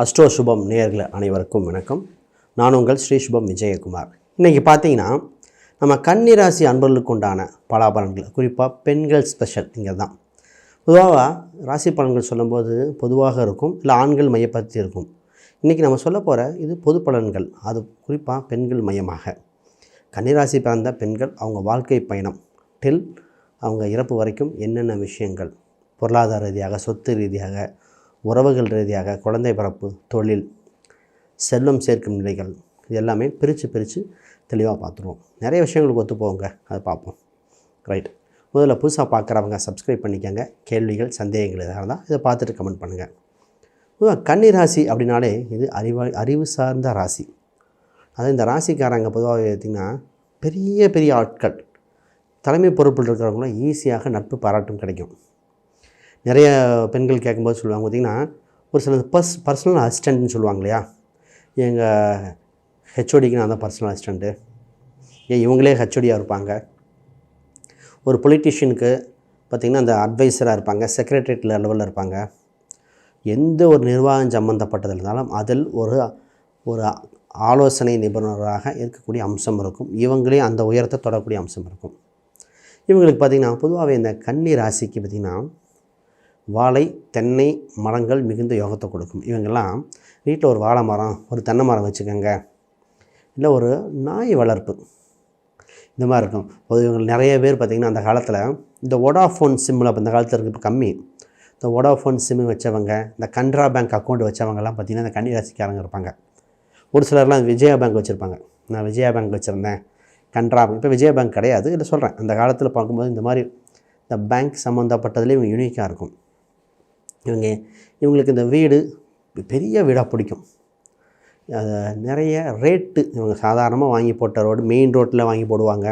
Astro சுபம் நேயர்கள் அனைவருக்கும் வணக்கம். நான் உங்கள் ஸ்ரீ சுபம் விஜயகுமார். இன்றைக்கி பார்த்தீங்கன்னா நம்ம கன்னிராசி அன்பர்களுக்கு உண்டான பலாபலன்கள் குறிப்பாக பெண்கள் ஸ்பெஷல் இங்கே தான் பொதுவாக ராசி பலன்கள் சொல்லும்போது பொதுவாக இருக்கும் இல்லை ஆண்கள் மையப்படுத்தி இருக்கும். இன்றைக்கி நம்ம சொல்ல போகிற இது பொது பலன்கள் அது குறிப்பாக பெண்கள் மையமாக. கன்னிராசி பிறந்த பெண்கள் அவங்க வாழ்க்கை பயணம் டில் அவங்க இறப்பு வரைக்கும் என்னென்ன விஷயங்கள் பொருளாதார ரீதியாக சொத்து ரீதியாக உறவுகள் ரீதியாக குழந்தை பிறப்பு தொழில் செல்வம் சேர்க்கும் நிலைகள் இது எல்லாமே பிரித்து பிரித்து தெளிவாக பார்த்துருவோம். நிறைய விஷயங்களுக்கு ஒத்து போங்க அதை பார்ப்போம். ரைட் முதல்ல புதுசாக பார்க்குறவங்க சப்ஸ்கிரைப் பண்ணிக்கோங்க. கேள்விகள் சந்தேகங்கள் எதாக இருந்தால் இதை பார்த்துட்டு கமெண்ட் பண்ணுங்கள் பொதுவாக கன்னி ராசி அப்படின்னாலே இது அறிவா அறிவு சார்ந்த ராசி. அதாவது இந்த ராசிக்காரங்க பொதுவாக பார்த்திங்கன்னா பெரிய பெரிய ஆட்கள். தலைமை பொறுப்பில் இருக்கிறவங்களும் ஈஸியாக நட்பு பாராட்டும் கிடைக்கும். நிறைய பெண்கள் கேட்கும்போது சொல்லுவாங்க பார்த்திங்கன்னா ஒரு சில பர்ஸ் பர்சனல் அசிஸ்டண்ட்னு சொல்லுவாங்க இல்லையா? எங்கள் ஹெச்ஓடிக்கு நான் தான் பர்சனல் அசிஸ்டண்ட்டு ஏன் இவங்களே ஹெச்ஓடியாக இருப்பாங்க. ஒரு பொலிட்டிஷியனுக்கு பார்த்திங்கன்னா அந்த அட்வைசராக இருப்பாங்க செக்ரட்டரியேட் லெவலில் இருப்பாங்க. எந்த ஒரு நிர்வாகம் சம்மந்தப்பட்டது இருந்தாலும் அதில் ஒரு ஒரு ஆலோசனை நிபுணராக இருக்கக்கூடிய அம்சம் இருக்கும். இவங்களே அந்த உயரத்தை தொடரக்கூடிய அம்சம் இருக்கும். இவங்களுக்கு பார்த்திங்கன்னா பொதுவாகவே இந்த கன்னி ராசிக்கு பார்த்திங்கன்னா வாழை தென்னை மரங்கள் மிகுந்த யோகத்தை கொடுக்கும். இவங்கெல்லாம் வீட்டில் ஒரு வாழை மரம் ஒரு தென்னை மரம் வச்சுக்கோங்க. இல்லை ஒரு நாய் வளர்ப்பு. இந்த மாதிரி இருக்கும். இவங்க நிறைய பேர் பார்த்திங்கன்னா அந்த காலத்தில் இந்த ஒடாஃபோன் சிம்மில் அப்போ இந்த காலத்தில் இருக்கு இப்போ கம்மி. இந்த ஒடாஃபோன் சிம்மு வச்சவங்க இந்த கன்ட்ரா பேங்க் அக்கௌண்ட் வச்சவங்கலாம் பார்த்திங்கன்னா இந்த கன்னி ராசிக்காரங்க இருப்பாங்க. ஒரு சிலர்லாம் விஜயா பேங்க் வச்சுருப்பாங்க. நான் விஜயா பேங்க் வச்சுருந்தேன். கன்ட்ரா இப்போ விஜயா பேங்க் கிடையாது. இல்லை சொல்கிறேன் அந்த காலத்தில் பார்க்கும்போது இந்த மாதிரி இந்த பேங்க் சம்மந்தப்பட்டதுலேயே இவங்க யூனிக்காக இருக்கும். இவங்க இவங்களுக்கு இந்த வீடு பெரிய வீடாக பிடிக்கும். அது நிறைய ரேட்டு இவங்க சாதாரணமாக வாங்கி போட்ட ரோடு மெயின் ரோட்டில் வாங்கி போடுவாங்க.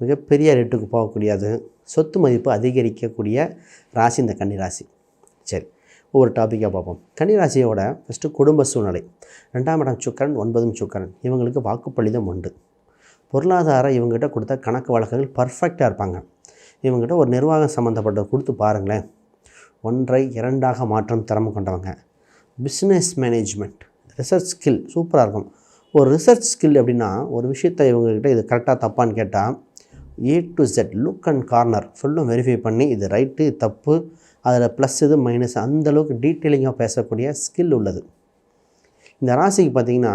மிகப்பெரிய ரேட்டுக்கு போகக்கூடியது. சொத்து மதிப்பு அதிகரிக்கக்கூடிய ராசி இந்த கன்னிராசி. சரி ஒவ்வொரு டாப்பிக்காக பார்ப்போம். கன்னி ராசியோட ஃபஸ்ட்டு குடும்ப சூழ்நிலை. ரெண்டாம் இடம் சுக்கரன் ஒன்பதும் சுக்கரன். இவங்களுக்கு வாக்குப்பளிதம் உண்டு. பொருளாதாரம் இவங்ககிட்ட கொடுத்த கணக்கு வழக்குகள் பர்ஃபெக்டாக இருப்பாங்க. இவங்ககிட்ட ஒரு நிர்வாகம் சம்மந்தப்பட்ட கொடுத்து பாருங்களேன். ஒன்றை இரண்டாக மாற்றம் திறமை கொண்டவங்க. பிஸ்னஸ் மேனேஜ்மெண்ட் ரிசர்ச் ஸ்கில் சூப்பராக இருக்கும். ஒரு ரிசர்ச் ஸ்கில் அப்படின்னா ஒரு விஷயத்தை இவங்ககிட்ட இது கரெக்டாக தப்பான்னு கேட்டால் A to Z look and corner ஃபுல்லும் வெரிஃபை பண்ணி இது ரைட்டு தப்பு அதில் ப்ளஸ் இது மைனஸ் அந்தளவுக்கு டீட்டெயிலிங்காக பேசக்கூடிய ஸ்கில் உள்ளது. இந்த ராசிக்கு பார்த்திங்கன்னா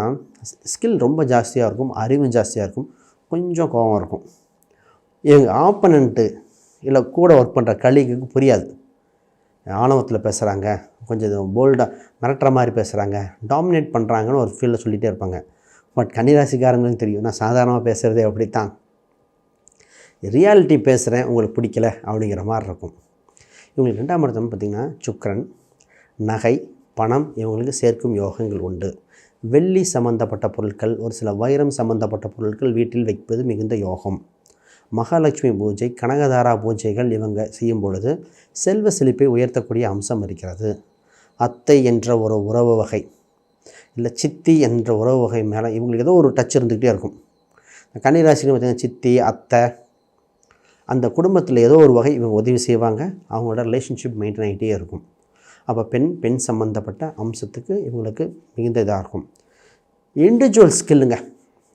ஸ்கில் ரொம்ப ஜாஸ்தியாக இருக்கும் அறிவும் ஜாஸ்தியாக இருக்கும் கொஞ்சம் கோபம் இருக்கும். எங்கள் ஆப்பனண்ட்டு இல்லை கூட ஒர்க் பண்ணுற கலீக்கு புரியாது. ஆணவத்தில் பேசுகிறாங்க கொஞ்சம் போல்டாக மிரட்டுற மாதிரி பேசுகிறாங்க டாமினேட் பண்ணுறாங்கன்னு ஒரு ஃபீலில் சொல்லிகிட்டே இருப்பாங்க. பட் கன்னிராசிக்காரங்களுக்கு தெரியும். நான் சாதாரணமாக பேசுகிறதே அப்படித்தான். ரியாலிட்டி பேசுகிறேன் உங்களுக்கு பிடிக்கல அப்படிங்கிற மாதிரி இருக்கும். இவங்களுக்கு ரெண்டாம் இடத்துல பார்த்திங்கன்னா சுக்கரன் நகை பணம் இவங்களுக்கு சேர்க்கும் யோகங்கள் உண்டு. வெள்ளி சம்மந்தப்பட்ட பொருட்கள் ஒரு சில வைரம் சம்மந்தப்பட்ட பொருட்கள் வீட்டில் வைப்பது மிகுந்த யோகம். மகாலட்சுமி பூஜை கனகதாரா பூஜைகள் இவங்க செய்யும் பொழுது செல்வ செழிப்பை உயர்த்தக்கூடிய அம்சம் இருக்கிறது. அத்தை என்ற ஒரு உறவு வகை இல்லை சித்தி என்ற உறவு வகை மேலே இவங்களுக்கு ஏதோ ஒரு டச் இருந்துக்கிட்டே இருக்கும். கன்னிராசின்னு பார்த்திங்கன்னா சித்தி அத்தை அந்த குடும்பத்தில் ஏதோ ஒரு வகை இவங்க உதவி செய்வாங்க. அவங்களோட ரிலேஷன்ஷிப் மெயின்டைன் ஆகிட்டே இருக்கும். அப்போ பெண் பெண் சம்மந்தப்பட்ட அம்சத்துக்கு இவங்களுக்கு மிகுந்த இதாக இருக்கும். இண்டிவிஜுவல் ஸ்கில்லுங்க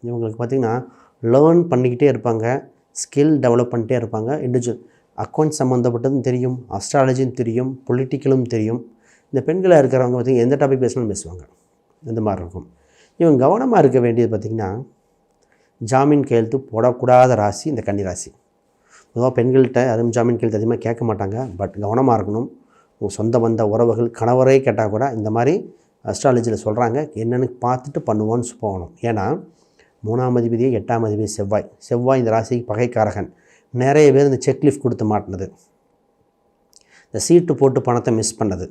இவங்களுக்கு பார்த்திங்கன்னா லேர்ன் பண்ணிக்கிட்டே இருப்பாங்க. ஸ்கில் டெவலப் பண்ணிட்டே இருப்பாங்க. இண்டிவிஜுவல் அக்கௌண்ட் சம்மந்தப்பட்டதும் தெரியும் அஸ்ட்ராலஜியும் தெரியும் பொலிட்டிக்கலும் தெரியும். இந்த பெண்களாக இருக்கிறவங்க பார்த்திங்கன்னா எந்த டாபிக் பேசினாலும் பேசுவாங்க. இந்த மாதிரி இருக்கும். இவங்க கவனமாக இருக்க வேண்டியது பார்த்திங்கன்னா ஜாமீன் கையெழுத்து போடக்கூடாத ராசி இந்த கன்னி ராசி. பொதுவாக பெண்கள்கிட்ட அதுவும் ஜாமீன் கையெழுத்து அதிகமாக கேட்க மாட்டாங்க. பட் கவனமாக இருக்கணும். உங்கள் சொந்த பந்த உறவுகள் கணவரே கேட்டால் கூட இந்த மாதிரி அஸ்ட்ராலஜியில் சொல்கிறாங்க என்னென்னு பார்த்துட்டு பண்ணுவோன்னு போகணும். ஏன்னா மூணாம் அதிபதியே எட்டாம் அதிபதி செவ்வாய். செவ்வாய் இந்த ராசிக்கு பகைக்காரகன். நிறைய பேர் இந்த செக்லிஃப்ட் கொடுத்து மாட்டினது. இந்த சீட்டு போட்டு பணத்தை மிஸ் பண்ணது.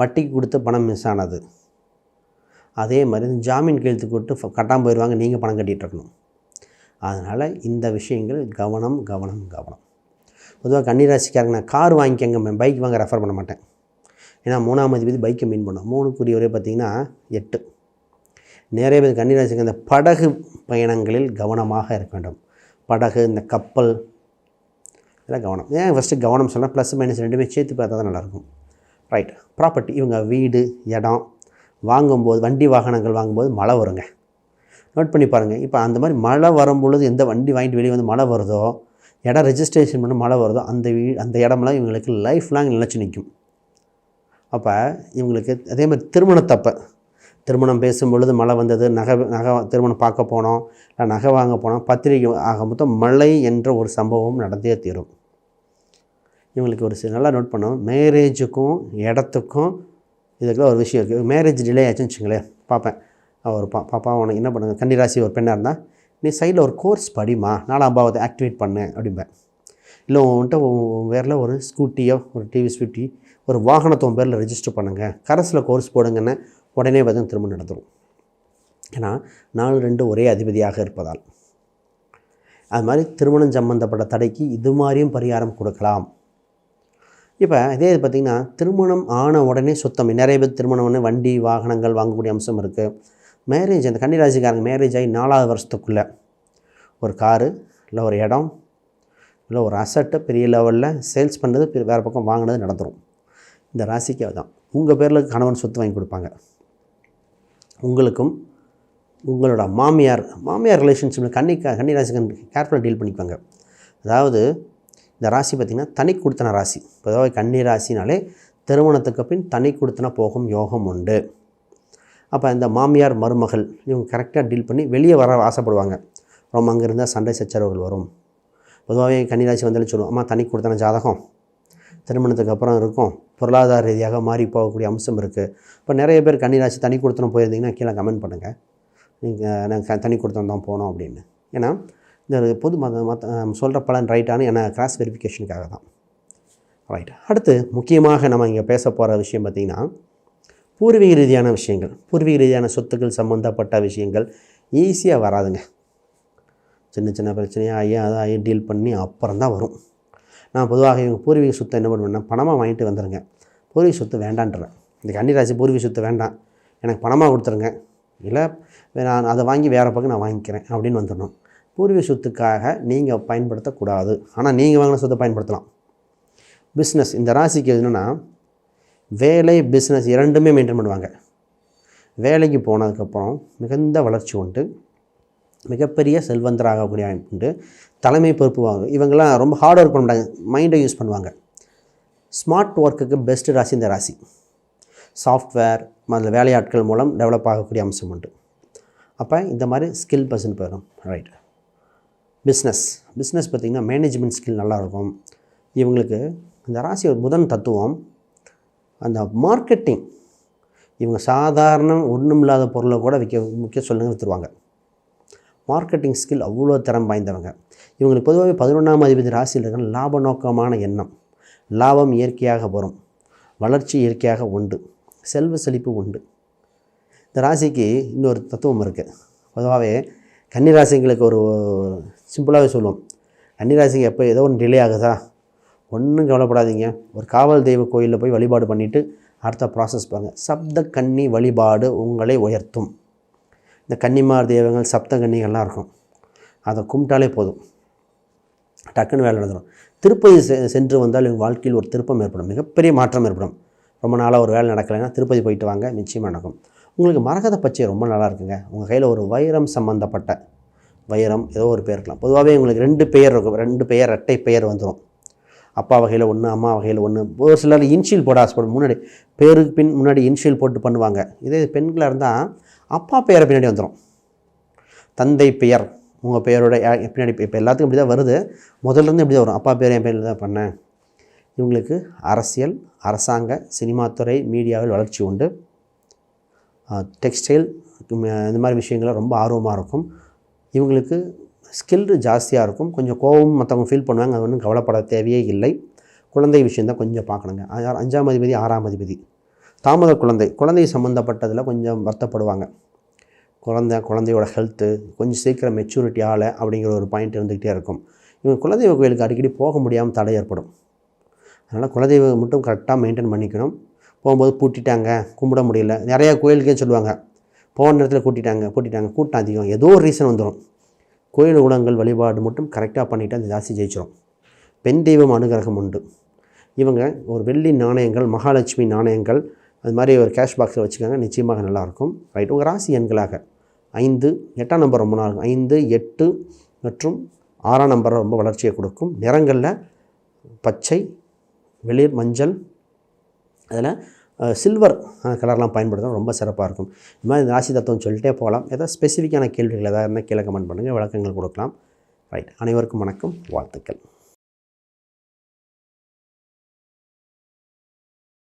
வட்டிக்கு கொடுத்து பணம் மிஸ் ஆனது. அதே மாதிரி இந்த ஜாமீன் கையெழுத்து கொடுத்து கட்டாமல் போயிடுவாங்க நீங்கள் பணம் கட்டிகிட்டு இருக்கணும். அதனால் இந்த விஷயங்கள் கவனம் கவனம் கவனம். பொதுவாக கன்னிராசிக்காரங்க நான் கார் வாங்கிக்கங்க பைக் வாங்க ரெஃபர் பண்ண மாட்டேன். ஏன்னா மூணாம் அதிபதி பைக்கை மீன் பண்ணும். மூணுக்குரியவரே பார்த்திங்கன்னா எட்டு. நிறைய பேர் கன்னிராசிக்கு அந்த படகு பயணங்களில் கவனமாக இருக்க வேண்டும். படகு இந்த கப்பல் இதெல்லாம் கவனம். ஏன் ஃபஸ்ட்டு கவனம் சொன்னால் ப்ளஸ் மைனஸ் ரெண்டுமே சேர்த்து பார்த்தா தான் நல்லாயிருக்கும். ரைட் ப்ராப்பர்ட்டி இவங்க வீடு இடம் வாங்கும்போது வண்டி வாகனங்கள் வாங்கும்போது மழை வருங்க. நோட் பண்ணி பாருங்கள் இப்போ அந்த மாதிரி மழை வரும்பொழுது எந்த வண்டி வாங்கிட்டு வெளியே வந்து மழை வருதோ இடம் ரெஜிஸ்ட்ரேஷன் பண்ண மழை வருதோ அந்த வீ அந்த இடமெல்லாம் இவங்களுக்கு லைஃப் லாங் நிலச்சி நிற்கும். அப்போ இவங்களுக்கு அதே மாதிரி திருமணத்தப்போ திருமணம் பேசும் பொழுது மழை வந்தது நகை நகை திருமணம் பார்க்க போனோம் இல்லை நகை வாங்க போனோம் பத்திரிக்கை ஆக மொத்தம் மழை என்ற ஒரு சம்பவம் நடந்தே தீரும். இவங்களுக்கு ஒரு சில நல்லா நோட் பண்ணோம் மேரேஜுக்கும் இடத்துக்கும் இதுக்குள்ள ஒரு விஷயம் இருக்குது மேரேஜ் டிலே ஆச்சுன்னு வச்சுங்களேன் பார்ப்பேன். ஒரு பா பாப்பா உனக்கு என்ன பண்ணுங்க? கன்னிராசி ஒரு பெண்ணாக இருந்தால் நீ சைடில் ஒரு கோர்ஸ் படிமா நாலாம் பாவத்தை ஆக்டிவேட் பண்ணு அப்படிம்பேன். இல்லை உன்கிட்ட உன் பேரில் ஒரு ஸ்கூட்டியோ ஒரு டிவி ஃபிஃப்டி ஒரு வாகனத்தை உன் பேரில் ரெஜிஸ்டர் பண்ணுங்கள் கரஸில் கோர்ஸ் போடுங்கன்னு உடனே பார்த்தா திரும்ப நடந்துடும் ஏன்னா நாலு ரெண்டு ஒரே அதிபதியாக இருப்பதால். அது மாதிரி திருமணம் சம்பந்தப்பட்ட தடைக்கு இது மாதிரியும் பரிகாரம் கொடுக்கலாம். இப்போ இதே இது பார்த்திங்கன்னா திருமணம் ஆன உடனே சுத்தம் நிறைய பேர் திருமணம் உடனே வண்டி வாகனங்கள் வாங்கக்கூடிய அம்சம் இருக்குது மேரேஜ் அந்த கன்னிராசிக்காரங்க மேரேஜ் ஆகி நாலாவது வருஷத்துக்குள்ளே ஒரு காரு இல்லை ஒரு இடம் இல்லை ஒரு அசட்டை பெரிய லெவலில் சேல்ஸ் பண்ணுறது வேறு பக்கம் வாங்கினது நடந்துடும் இந்த ராசிக்கு தான் உங்கள் பேரில் கணவன் சொத்து வாங்கி கொடுப்பாங்க. உங்களுக்கும் உங்களோட மாமியார் மாமியார் ரிலேஷன்ஷிப்பில் கன்னி கன்னி ராசிக்கு கேர்ஃபுல்லாக டீல் பண்ணிப்பாங்க. அதாவது இந்த ராசி பார்த்திங்கன்னா தனி கொடுத்தன ராசி. பொதுவாக கன்னி ராசினாலே திருமணத்துக்கு பின் தனி கொடுத்தன போகும் யோகம் உண்டு. அப்போ இந்த மாமியார் மருமகள் இவங்க கரெக்டாக டீல் பண்ணி வெளியே வர ஆசைப்படுவாங்க. ரொம்ப அங்கே இருந்தால் சண்டை சச்சரவுகள் வரும். பொதுவாகவே கன்னிராசி வந்தாலும் சொல்லுவோம் அம்மா தனி கொடுத்தன ஜாதகம். திருமணத்துக்கு அப்புறம் இருக்கும். பொருளாதார ரீதியாக மாறி போகக்கூடிய அம்சம் இருக்குது இப்போ நிறைய பேர் கன்னிராசி தனி கொடுத்தனம் போயிருந்தீங்கன்னா கீழே கமெண்ட் பண்ணுங்கள் நீங்கள் நாங்கள் தனி கொடுத்தனம் தான் போனோம் அப்படின்னு. ஏன்னா இந்த பொது மத மற்ற சொல்கிற பலன் ரைட்டானு ஏன்னா கிராஸ் வெரிஃபிகேஷனுக்காக தான். ரைட் அடுத்து முக்கியமாக நம்ம இங்கே பேச போகிற விஷயம் பார்த்திங்கன்னா பூர்வீக ரீதியான விஷயங்கள். பூர்வீக ரீதியான சொத்துக்கள் சம்மந்தப்பட்ட விஷயங்கள் ஈஸியாக வராதுங்க. சின்ன சின்ன பிரச்சனையாக ஐயா அதை ஐயா டீல் பண்ணி அப்புறம் தான் வரும். நான் பொதுவாக இவங்க பூர்வீக சொத்தை என்ன பண்ணுவேன்னா பணமாக வாங்கிட்டு வந்துடுங்க பூர்வீக சொத்து வேண்டான்றேன். இந்த கன்னிராசி பூர்வீக சொத்து வேண்டாம். எனக்கு பணமாக கொடுத்துருங்க. இல்லை நான் அதை வாங்கி வேறு பக்கம் நான் வாங்கிக்கிறேன் அப்படின்னு வந்துடணும். பூர்வீக சொத்துக்காக நீங்கள் பயன்படுத்தக்கூடாது. ஆனால் நீங்கள் வாங்கின சொத்தை பயன்படுத்தலாம். பிஸ்னஸ் இந்த ராசிக்கு என்னென்னா வேலை பிஸ்னஸ் இரண்டுமே மெயின்டைன் பண்ணுவாங்க. வேலைக்கு போனதுக்கப்புறம் மிகுந்த வளர்ச்சி உண்டு. மிகப்பெரிய செல்வந்தராகக்கூடிய அமைப்பு உண்டு. தலைமை பொறுப்பு வாங்க இவங்கெல்லாம் ரொம்ப ஹார்ட் ஒர்க் பண்ண மாட்டாங்க. மைண்டை யூஸ் பண்ணுவாங்க. ஸ்மார்ட் ஒர்க்குக்கு பெஸ்ட் ராசி இந்த ராசி. சாஃப்ட்வேர் அதில் வேலையாட்கள் மூலம் டெவலப் ஆகக்கூடிய அம்சம் உண்டு. அப்போ இந்த மாதிரி ஸ்கில் பர்சன் போயிடும் ரைட் பிஸ்னஸ் பிஸ்னஸ் பார்த்திங்கன்னா மேனேஜ்மெண்ட் ஸ்கில் நல்லாயிருக்கும். இவங்களுக்கு இந்த ராசி ஒரு புதன் தத்துவம். அந்த மார்க்கெட்டிங் இவங்க சாதாரண ஒன்றும் இல்லாத பொருளை கூட விற்க விற்க சொல்லுங்க விற்றுருவாங்க மார்க்கெட்டிங் ஸ்கில் அவ்வளோ திறம் வாய்ந்தவங்க. இவங்களுக்கு பொதுவாகவே பதினொன்றாம் அதிபதி ராசியில் இருக்கிற லாப நோக்கமான எண்ணம். லாபம் இயற்கையாக வரும். வளர்ச்சி இயற்கையாக உண்டு. செல்வ செழிப்பு உண்டு. இந்த ராசிக்கு இன்னொரு தத்துவம் இருக்குது பொதுவாகவே கன்னிராசிங்களுக்கு ஒரு சிம்பிளாகவே சொல்லுவோம். கன்னிராசிங்க எப்போ ஏதோ ஒன்று டிலே ஆகுதா? ஒன்றும் கவலைப்படாதீங்க. ஒரு காவல் தெய்வ கோயிலில் போய் வழிபாடு பண்ணிவிட்டு அடுத்த ப்ராசஸ் பாருங்கள் சப்த கன்னி வழிபாடு உங்களை உயர்த்தும். இந்த கன்னிமார் தெய்வங்கள் சப்த கன்னிகள்லாம் இருக்கும். அதை கும்பிட்டாலே போதும். டக்குன்னு வேலை நடந்துடும் திருப்பதி செ சென்று வந்தால் இவங்க வாழ்க்கையில் ஒரு திருப்பம் ஏற்படும். மிகப்பெரிய மாற்றம் ஏற்படும். ரொம்ப நாளாக ஒரு வேலை நடக்கலைன்னா திருப்பதி போயிட்டு வாங்க நிச்சயமாக நடக்கும். உங்களுக்கு மரகத பச்சை ரொம்ப நல்லா இருக்குங்க. உங்கள் கையில் ஒரு வைரம் சம்மந்தப்பட்ட வைரம் ஏதோ ஒரு பேர் இருக்கலாம். பொதுவாகவே உங்களுக்கு ரெண்டு பெயர் இருக்கும். ரெண்டு பெயர் ரெட்டை பெயர் வந்துடும் அப்பா வகையில் ஒன்று அம்மா வகையில் ஒன்று ஒரு சிலர் இன்ஷியல் போட ஆசைப்படும். முன்னாடி பேருக்கு பின் முன்னாடி இன்ஷியல் போட்டு பண்ணுவாங்க. இதே பெண்களாக இருந்தால் அப்பா பெயரை பின்னாடி வந்துடும் தந்தை பெயர். உங்கள் பெயரோட பின்னாடி இப்போ எல்லாத்துக்கும் இப்படி தான் வருது. முதல்ல இருந்து இப்படி தான் வரும். அப்பா பேர் என் பேரில் தான் பண்ணேன். இவங்களுக்கு அரசியல் அரசாங்க சினிமாத்துறை மீடியாவில் வளர்ச்சி உண்டு. டெக்ஸ்டைல் இந்த மாதிரி விஷயங்கள்லாம் ரொம்ப ஆர்வமாக இருக்கும். இவங்களுக்கு ஸ்கில்டு ஜாஸ்தியாக இருக்கும். கொஞ்சம் கோபம் மற்றவங்க ஃபீல் பண்ணுவாங்க. அது ஒன்றும் கவலைப்பட தேவையே இல்லை. குழந்தை விஷயந்தான் கொஞ்சம் பார்க்கணுங்க. அஞ்சாம் அதிபதி ஆறாம் அதிபதி. தாமத குழந்தை. குழந்தை சம்மந்தப்பட்டதில் கொஞ்சம் வருத்தப்படுவாங்க. குழந்த குழந்தையோட ஹெல்த்து கொஞ்சம் சீக்கிரம் மெச்சூரிட்டி ஆகலை அப்படிங்கிற ஒரு பாயிண்ட் இருந்துக்கிட்டே இருக்கும். இவங்க குலதெய்வ கோயிலுக்கு அடிக்கடி போக முடியாமல் தடை ஏற்படும். அதனால் குலதெய்வம் மட்டும் கரெக்டாக மெயின்டைன் பண்ணிக்கணும். போகும்போது பூட்டிட்டாங்க கும்பிட முடியல. நிறையா கோயிலுக்கே சொல்லுவாங்க. போன நேரத்தில் கூட்டிட்டாங்க கூட்டிட்டாங்க கூட்டம் அதிகம். ஏதோ ஒரு ரீசன் வந்துடும் கோயில் உலகங்கள் வழிபாடு மட்டும் கரெக்டாக பண்ணிவிட்டு அந்த ஜாஸ்தி ஜெயிச்சிடும் பெண் தெய்வம் அனுகிரகம் உண்டு. இவங்க ஒரு வெள்ளி நாணயங்கள் மகாலட்சுமி நாணயங்கள் அது மாதிரி ஒரு கேஷ் பாக்ஸில் வச்சுக்கோங்க நிச்சயமாக நல்லாயிருக்கும் ரைட் உங்கள் ராசி எண்களாக? ஐந்து எட்டாம் நம்பர் ரொம்ப நாள். ஐந்து எட்டு மற்றும் ஆறாம் நம்பர் ரொம்ப வளர்ச்சியை கொடுக்கும். நிறங்களில் பச்சை வெளிர் மஞ்சள் அதில் சில்வர் கலர்லாம் பயன்படுத்தணும் ரொம்ப சிறப்பாக இருக்கும். இது மாதிரி ராசி தத்துவம் சொல்லிட்டே போகலாம். ஏதாவது ஸ்பெசிஃபிக்கான கேள்விகள் ஏதாவது இருந்தால் கீழே கமெண்ட் பண்ணுங்கள் விளக்கங்கள் கொடுக்கலாம். ரைட் அனைவருக்கும் வணக்கம். வாழ்த்துக்கள்.